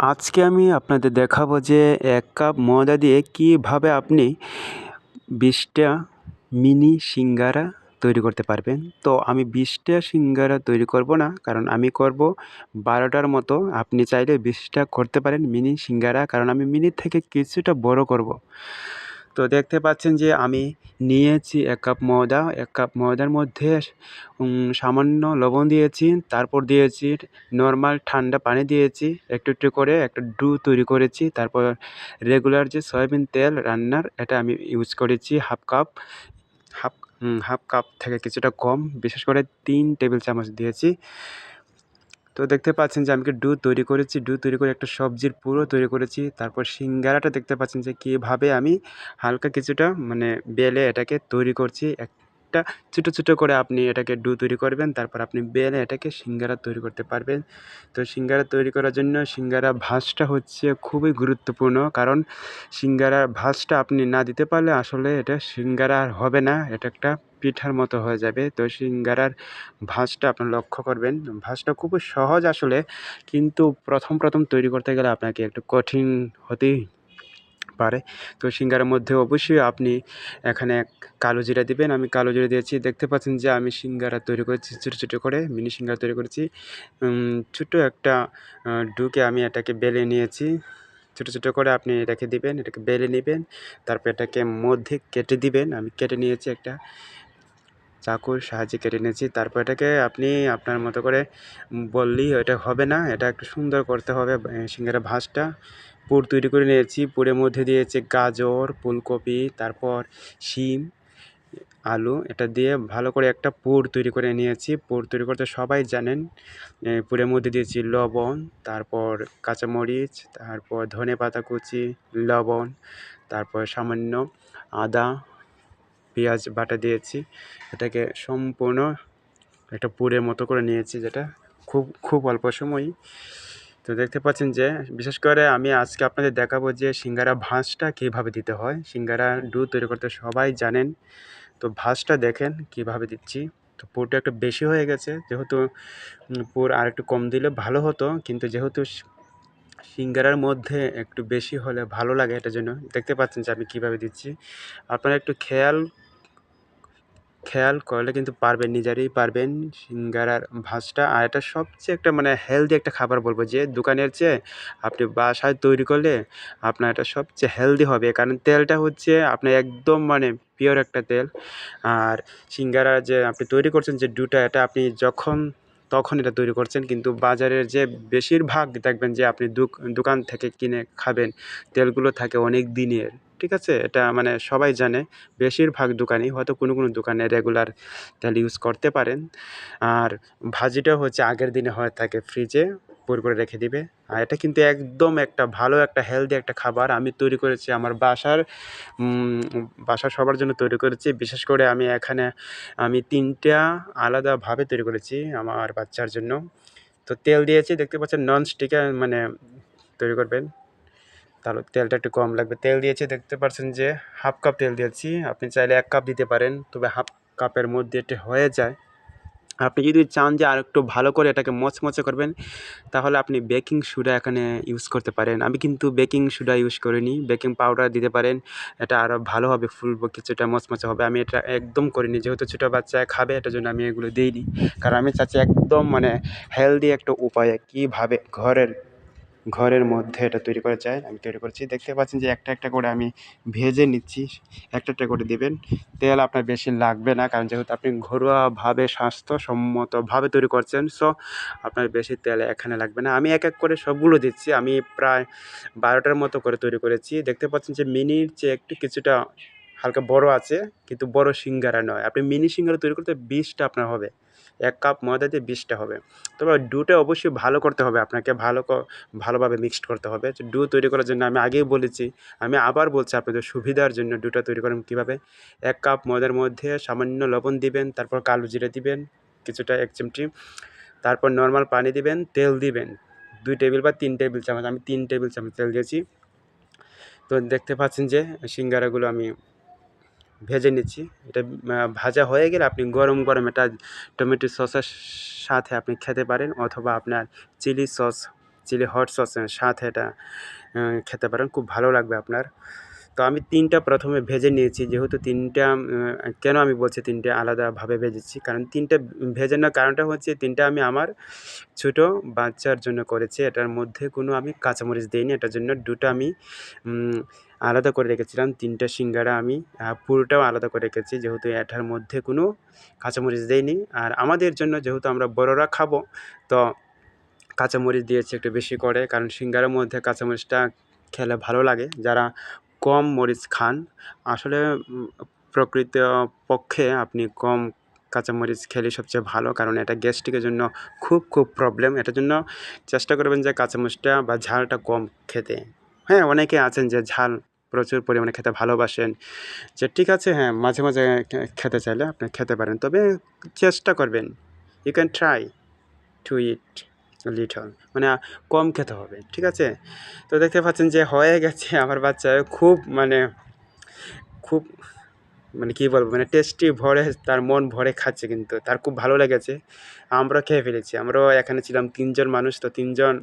আজকে আমি আপনাদের দেখাবো যে এক কাপ ময়দা দিয়ে কীভাবে আপনি বিশটা মিনি সিঙ্গারা তৈরি করতে পারবেন। তো আমি বিশটা সিঙ্গারা তৈরি করব না, কারণ আমি করব বারোটার মতো। আপনি চাইলে বিশটা করতে পারেন মিনি সিঙ্গারা, কারণ আমি মিনি থেকে কিছুটা বড় করব। তো দেখতে পাচ্ছেন যে আমি নিয়েছি এক কাপ ময়দা, এক কাপ ময়দার মধ্যে সামান্য লবণ দিয়েছি, তারপর দিয়েছি নর্মাল ঠান্ডা পানি দিয়েছি, একটু একটু করে, একটা ডু তৈরি করেছি, তারপর রেগুলার যে সয়াবিন তেল রান্নার, এটা আমি ইউজ করেছি half cup half half cup থেকে কিছুটা কম, বিশেষ করে তিন টেবিল চামচ দিয়েছি। তো দেখতে পাচ্ছেন যে আমি ডু তৈরি করেছি। ডু তৈরি করে একটা সবজির পুরো তৈরি করেছি। তারপর সিঙ্গারাটা দেখতে পাচ্ছেন যে কীভাবে আমি হালকা কিছুটা মানে বেলে এটাকে তৈরি করছি। একটা ছোটো ছোটো করে আপনি এটাকে ডু তৈরি করবেন। তারপর আপনি বেলে এটাকে সিঙ্গারা তৈরি করতে পারবেন। তো সিঙ্গারা তৈরি করার জন্য সিঙ্গারা ভাঁজটা হচ্ছে খুবই গুরুত্বপূর্ণ। কারণ সিঙ্গারার ভাঁজটা আপনি না দিতে পারলে আসলে এটা সিঙ্গারা আর হবে না, এটা একটা পিঠার মতো হয়ে যাবে। তো সিঙ্গারার ভাঁজটা আপনি লক্ষ্য করবেন। ভাঁজটা খুবই সহজ আসলে, কিন্তু প্রথম প্রথম তৈরি করতে গেলে আপনাকে একটু কঠিন হতেই পারে। তো সিঙ্গারের মধ্যে অবশ্যই আপনি এখানে কালো জিরা দিবেন। আমি কালো জিরা দিয়েছি। দেখতে পাচ্ছেন যে আমি সিঙ্গারা তৈরি করেছি, ছোটো ছোটো করে, মিনি সিঙ্গারা তৈরি করেছি। ছোটো একটা ডুকে আমি এটাকে বেলে নিয়েছি। ছোটো ছোটো করে আপনি এটাকে দিবেন, এটাকে বেলে নেবেন। তারপর এটাকে মধ্যে কেটে দিবেন। আমি কেটে নিয়েছি একটা। চাকুর সাহায্যে কেটে নিয়েছি। তারপর এটাকে আপনি আপনার মতো করে বললেই এটা হবে না। এটা একটু সুন্দর করতে হবে। সিঙ্গারা ভাঁজটা পুর তৈরি করে নিয়েছি। পুরের মধ্যে দিয়েছি গাজর, ফুলকপি, তারপর শিম, আলু। এটা দিয়ে ভালো করে একটা পুর তৈরি করে নিয়েছি। পুর তৈরি করতে সবাই জানেন পুরের মধ্যে দিয়েছি লবণ, তারপর কাঁচামরিচ, তারপর ধনে পাতা কুচি, লবণ, তারপর সামান্য আদা পেঁয়াজ বাটা দিয়েছি। এটাকে সম্পূর্ণ একটা পুরের মতো করে নিয়েছি যেটা খুব খুব অল্প সময়ই। তো দেখতে পাচ্ছেন যে, বিশেষ করে আমি আজকে আপনাদের দেখাবো যে সিঙ্গারা ভাঁজটা কীভাবে দিতে হয়। সিঙ্গারা ডু তৈরি করতে সবাই জানেন। তো ভাঁজটা দেখেন কীভাবে দিচ্ছি। তো পুরটা একটু বেশি হয়ে গেছে, যেহেতু পুর আর একটু কম দিলে ভালো হতো। কিন্তু যেহেতু সিঙ্গারার মধ্যে একটু বেশি হলে ভালো লাগে এটার জন্য। দেখতে পাচ্ছেন যে আমি কীভাবে দিচ্ছি। আপনারা একটু খেয়াল খেয়াল করলে কিন্তু পারবেন, নিজেরই পারবেন সিঙ্গারার ভাঁজটা। আর এটা সবচেয়ে একটা মানে হেলদি একটা খাবার বলব যে দোকানের চেয়ে আপনি বাসায় তৈরি করলে আপনার এটা সবচেয়ে হেলদি হবে। কারণ তেলটা হচ্ছে আপনার একদম মানে পিওর একটা তেল। আর সিঙ্গারা যে আপনি তৈরি করছেন যে ডুটা এটা আপনি যখন, তখন এটা তৈরি করছেন। কিন্তু বাজারের যে বেশিরভাগ দেখবেন যে আপনি দোকান থেকে কিনে খাবেন, তেলগুলো থাকে অনেক দিনের। ঠিক আছে? এটা মানে সবাই জানে। বেশিরভাগ দোকানই হয়তো কোনো কোনো দোকানে রেগুলার তেল ইউজ করতে পারেন। আর ভাজিটা হচ্ছে আগের দিনে হয়ে থাকে ফ্রিজে পুর করে রেখে দিবে। আর এটা কিন্তু একদম একটা ভালো, একটা হেলদি একটা খাবার। আমি তৈরি করেছি আমার বাসার বাসার সবার জন্য তৈরি করেছি। বিশেষ করে আমি এখানে, আমি তিনটা আলাদাভাবে তৈরি করেছি আমার বাচ্চার জন্য। তো তেল দিয়েছি, দেখতে পাচ্ছেন নন স্টিকে মানে তৈরি করবেন। তাহলে তেলটা একটু কম লাগবে। তেল দিয়েছি, দেখতে পাচ্ছেন যে হাফ কাপ তেল দিয়েছি। আপনি চাইলে এক কাপ দিতে পারেন, তবে হাফ কাপের মধ্যে এটা হয়ে যায়। আপনি যদি চান যে আর একটু ভালো করে এটাকে মচমচে করবেন, তাহলে আপনি বেকিং সোডা এখানে ইউজ করতে পারেন। আমি কিন্তু বেকিং সোডা ইউজ করিনি, বেকিং পাউডার দিতে পারেন। এটা আরও ভালোভাবে ফুলবো কিছুটা মচমচে হবে। আমি এটা একদম করিনি, যেহেতু ছোটো বাচ্চা খাবে, এটার জন্য আমি এগুলো দিইনি। কারণ আমি চাচ্ছি একদম মানে হেলদি একটা উপায়ে, কীভাবে ঘরের ঘরের মধ্যে এটা তৈরি করা যায়, আমি তৈরি করছি। দেখতে পাচ্ছেন যে একটা একটা করে আমি ভেজে নিচ্ছি, একটা একটা করে দেবেন। তেল আপনার বেশি লাগবে না, কারণ যেহেতু আপনি ঘরোয়াভাবে স্বাস্থ্যসম্মতভাবে তৈরি করছেন সো আপনার বেশি তেল এখানে লাগবে না। আমি এক এক করে সবগুলো দিচ্ছি, আমি প্রায় বারোটার মতো করে তৈরি করেছি। দেখতে পাচ্ছেন যে মিনির চেয়ে একটু কিছুটা হালকা বড় আছে, কিন্তু বড় সিঙ্গারা নয়। আপনি মিনি সিঙ্গারা তৈরি করতে বিশটা আপনার হবে। এক কাপ ময়দা দিয়ে বিশটা হবে। তবে ডুটা অবশ্যই ভালো করতে হবে আপনাকে, ভালো ভালোভাবে মিক্সড করতে হবে। ডু তৈরি করার জন্য আমি আগেই বলেছি, আমি আবার বলছি আপনাদের সুবিধার জন্য ডুটা তৈরি করেন কীভাবে। এক কাপ ময়দার মধ্যে সামান্য লবণ দিবেন, তারপর কালো জিরে দিবেন, কিছুটা এক চিমটি। তারপর নর্মাল পানি দিবেন, তেল দিবেন। দুই টেবিল বা তিন টেবিল চামচ, আমি তিন টেবিল চামচ তেল দিয়েছি। তো দেখতে পাচ্ছেন যে সিঙ্গারাগুলো আমি ভেজে নিচ্ছি। এটা ভাজা হয়ে গেলে আপনি গরম গরম এটা টমেটো সসের সাথে আপনি খেতে পারেন অথবা আপনার চিলি সস, চিলি হট সসের সাথে এটা খেতে পারেন। খুব ভালো লাগবে আপনার। তো আমি তিনটা প্রথমে ভেজে নিয়েছি। যেহেতু তিনটা কেন আমি বলছি তিনটে আলাদাভাবে ভেজেছি? কারণ তিনটে ভেজে নেওয়ার কারণটা হচ্ছে তিনটা আমি আমার ছোটো বাচ্চার জন্য করেছি। এটার মধ্যে কোনো আমি কাঁচামরিচ দিইনি। এটার জন্য দুটো আমি আলাদা করে রেখেছিলাম। তিনটা সিঙ্গারা আমি পুরোটাও আলাদা করে রেখেছি। যেহেতু এটার মধ্যে কোনো কাঁচামরিচ দেইনি আর আমাদের জন্য যেহেতু আমরা বড়রা খাব, তো কাঁচামরিচ দিয়েছি একটু বেশি করে। কারণ সিঙ্গারার মধ্যে কাঁচামরিচটা খেলে ভালো লাগে। যারা কম মরিচ খান, আসলে প্রকৃত পক্ষে আপনি কম কাঁচামরিচ খেলে সবচেয়ে ভালো। কারণ এটা গ্যাস্ট্রিকের জন্য খুব খুব প্রবলেম এটার জন্য চেষ্টা করবেন যে কাঁচামরিচটা বা ঝালটা কম খেতে। হ্যাঁ অনেকে আছেন যে ঝাল প্রচুর পরিমাণে খেতে ভালোবাসেন। যে ঠিক আছে হ্যাঁ মাঝে মাঝে খেতে চাইলে আপনি খেতে পারেন। তবে চেষ্টা করবেন। You can try to eat little মানে কম খেতে হবে, ঠিক আছে? তো দেখতে পাচ্ছেন যে হয়ে গেছে আমার বাচ্চা। খুব মানে খুব মানে কী বলব মানে টেস্টি ভরে তার মন ভরে খাচ্ছে কিন্তু। তার খুব ভালো লেগেছে। আমরা খেয়ে ফেলেছি। আমরাও এখানে ছিলাম তিনজন মানুষ, তো তিনজন